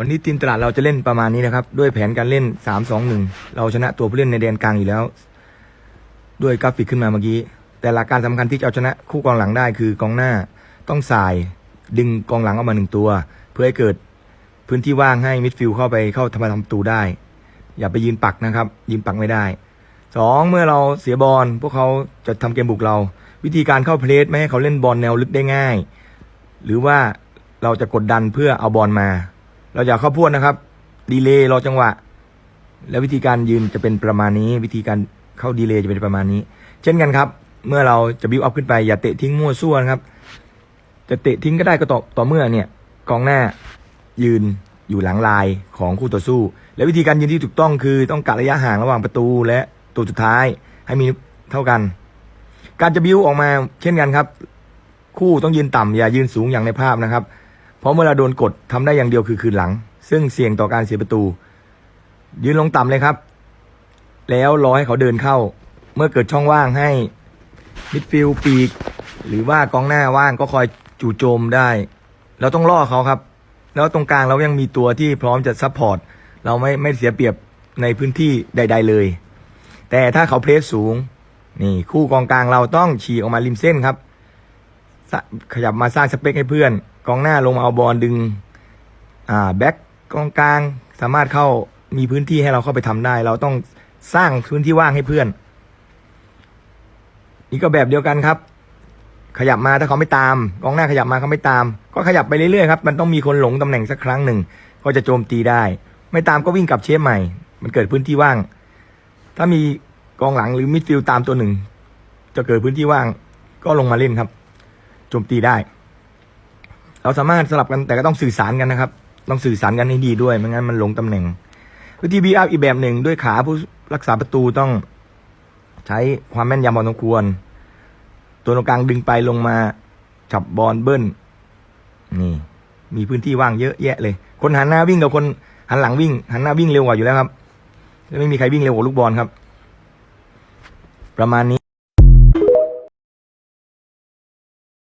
วันนี้ทีมตลาดเราจะเล่นประมาณนี้นะครับ ด้วยแผนการเล่นสามสองหนึ่งเราชนะตัวผู้เล่นในแดนกลางอยู่แล้ว ด้วยกราฟิกขึ้นมาเมื่อกี้ แต่หลักการสำคัญที่จะเอาชนะคู่กองหลังได้คือกองหน้าต้องสาย ดึงกองหลังออกมาหนึ่งตัว เพื่อให้เกิดพื้นที่ว่างให้มิดฟิลด์เข้าไปเข้าทำมาทำประตูได้ อย่าไปยืนปักนะครับ ยืนปักไม่ได้สองเมื่อเราเสียบอลพวกเขาจะทำเกมบุกเรา วิธีการเข้าเพลสไม่ให้เขาเล่นบอลแนวลึกได้ง่าย หรือว่าเราจะกดดันเพื่อเอาบอลมา เราอย่าเข้าพวดนะครับ ดีเลย์รอจังหวะ แล้ววิธีการยืนจะเป็นประมาณนี้ วิธีการเข้าดีเลย์จะเป็นประมาณนี้ เช่นกันครับ เมื่อเราจะบิวอัพขึ้นไปอย่าเตะทิ้งมั่วซั่วนะครับ จะเตะทิ้งก็ได้ก็ต่อต่อเมื่อเนี่ยกองหน้ายืนอยู่หลังลายของคู่ต่อสู้ และวิธีการยืนที่ถูกต้องคือต้องกะระยะห่างระหว่างประตูและตัวสุดท้ายให้มีเท่ากัน การจะบิวออกมาเช่นกันครับ คู่ต้องยืนต่ำอย่ายืนสูงอย่างในภาพนะครับ เพราะเมื่อเราโดนกดทำได้อย่างเดียวคือคืนหลัง ซึ่งเสี่ยงต่อการเสียประตู ยืนลงต่ำเลยครับ แล้วรอให้เขาเดินเข้า เมื่อเกิดช่องว่างให้มิดฟิลด์ปีก หรือว่ากองหน้าว่างก็คอยจู่โจมได้ เราต้องล่อเขาครับ แล้วตรงกลางเรายังมีตัวที่พร้อมจะซัพพอร์ตเราไม่ไม่เสียเปรียบในพื้นที่ใด ๆเลย แต่ถ้าเขาเพลสสูงนี่คู่กองกลางเราต้องฉีออกมาริมเส้นครับ ขยับมาสร้างสเปคให้เพื่อน กองหน้าลงมาเอาบอลดึง อ่าแบ็กกองกลาง สามารถเข้ามีพื้นที่ให้เราเข้าไปทำได้ เราต้องสร้างพื้นที่ว่างให้เพื่อน นี่ก็แบบเดียวกันครับ ขยับมาถ้าเขาไม่ตาม กองหน้าขยับมาเขาไม่ตาม ก็ขยับไปเรื่อยๆครับ มันต้องมีคนหลงตำแหน่งสักครั้งหนึ่ง ก็จะโจมตีได้ ไม่ตามก็วิ่งกลับเชฟใหม่ มันเกิดพื้นที่ว่าง ถ้ามีกองหลังหรือมิดฟิลด์ตามตัวหนึ่ง จะเกิดพื้นที่ว่าง ก็ลงมาเล่นครับ โจมตีได้ เราสามารถสลับกันแต่ก็ต้องสื่อสารกันนะครับ ต้องสื่อสารกันให้ดีด้วยไม่งั้นมันหลงตำแหน่งวิธีบีอัพอีกแบบหนึ่งด้วยขาผู้รักษาประตูต้องใช้ความแม่นยำพอสมควร ตัวตรงกลางดึงไปลงมาจับบอลเบิ้ลนี่ มีพื้นที่ว่างเยอะแยะเลย คนหันหน้าวิ่งกับคนหันหลังวิ่ง หันหน้าวิ่งเร็วกว่าอยู่แล้วครับไม่มีใครวิ่งเร็วกว่าลูกบอลครับ ประมาณนี้